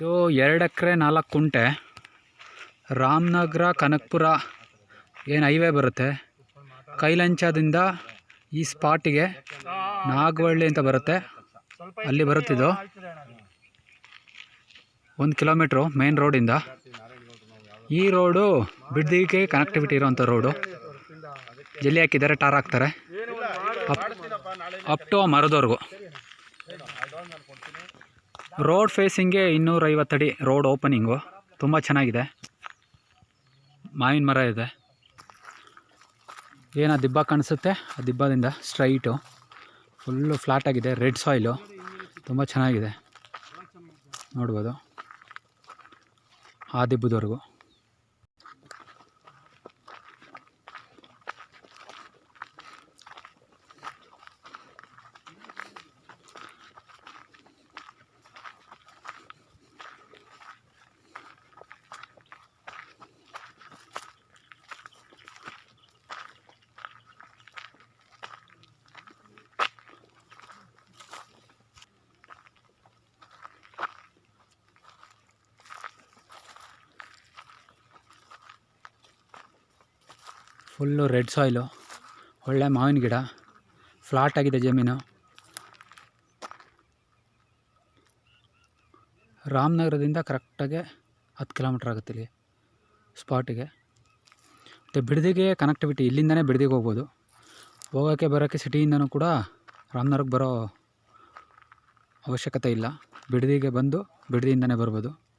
ಇದು ಎರಡು ಎಕರೆ, ನಾಲ್ಕು ಕುಂಟೆ. ರಾಮನಗರ, ಕನಕಪುರ ಏನು ಹೈವೇ ಬರುತ್ತೆ. ಕೈಲಂಚದಿಂದ ಈ ಸ್ಪಾಟಿಗೆ ನಾಗವಳ್ಳಿ ಅಂತ ಬರುತ್ತೆ. ಅಲ್ಲಿ ಬರುತ್ತಿದ್ದು ಒಂದು ಕಿಲೋಮೀಟ್ರು ಮೇನ್ ರೋಡಿಂದ ಈ ರೋಡು ಬಿಡ್ದಿಗೆ ಕನೆಕ್ಟಿವಿಟಿ ಇರೋವಂಥ ರೋಡು ಜಲ್ಲಿ ಹಾಕಿದ್ದಾರೆ, ಟಾರ್ ಹಾಕ್ತಾರೆ. ಅಪ್ ಅಪ್ ಟು ಮರದವರೆಗೂ. ರೋಡ್ ಫೇಸಿಂಗ್ಗೆ ಅಡಿ ರೋಡ್ ಓಪನಿಂಗು ತುಂಬ ಚೆನ್ನಾಗಿದೆ. ಮಾವಿನ ಮರ ಇದೆ. ಏನು ದಿಬ್ಬ ಕಾಣಿಸುತ್ತೆ? ಆ ದಿಬ್ಬದಿಂದ ಸ್ಟ್ರೈಟು ಫುಲ್ಲು ಫ್ಲಾಟ್ ಆಗಿದೆ. ರೆಡ್ ಸಾಯಿಲು ತುಂಬ ಚೆನ್ನಾಗಿದೆ. ನೋಡ್ಬೋದು. ಆ ದಿಬ್ಬದವರೆಗೂ. Full red ಸಾಯ್ಲು. ಒಳ್ಳೆ ಮಾವಿನ ಗಿಡ. ಫ್ಲಾಟ್ ಆಗಿದೆ ಜಮೀನು. ರಾಮನಗರದಿಂದ ಕರೆಕ್ಟಾಗಿ ಹತ್ತು ಕಿಲೋಮೀಟ್ರ್ ಆಗುತ್ತೆ ಇಲ್ಲಿ ಸ್ಪಾಟಿಗೆ. ಮತ್ತು ಬಿಡದಿಗೆ ಕನೆಕ್ಟಿವಿಟಿ ಇಲ್ಲಿಂದನೇ ಬಿಡದಿಗೆ ಹೋಗ್ಬೋದು. ಹೋಗೋಕ್ಕೆ ಬರೋಕ್ಕೆ ಸಿಟಿಯಿಂದನೂ ಕೂಡ ರಾಮನಗರಕ್ಕೆ ಬರೋ ಅವಶ್ಯಕತೆ ಇಲ್ಲ. ಬಿಡದಿಗೆ ಬಂದು ಬಿಡದಿಯಿಂದನೇ ಬರ್ಬೋದು.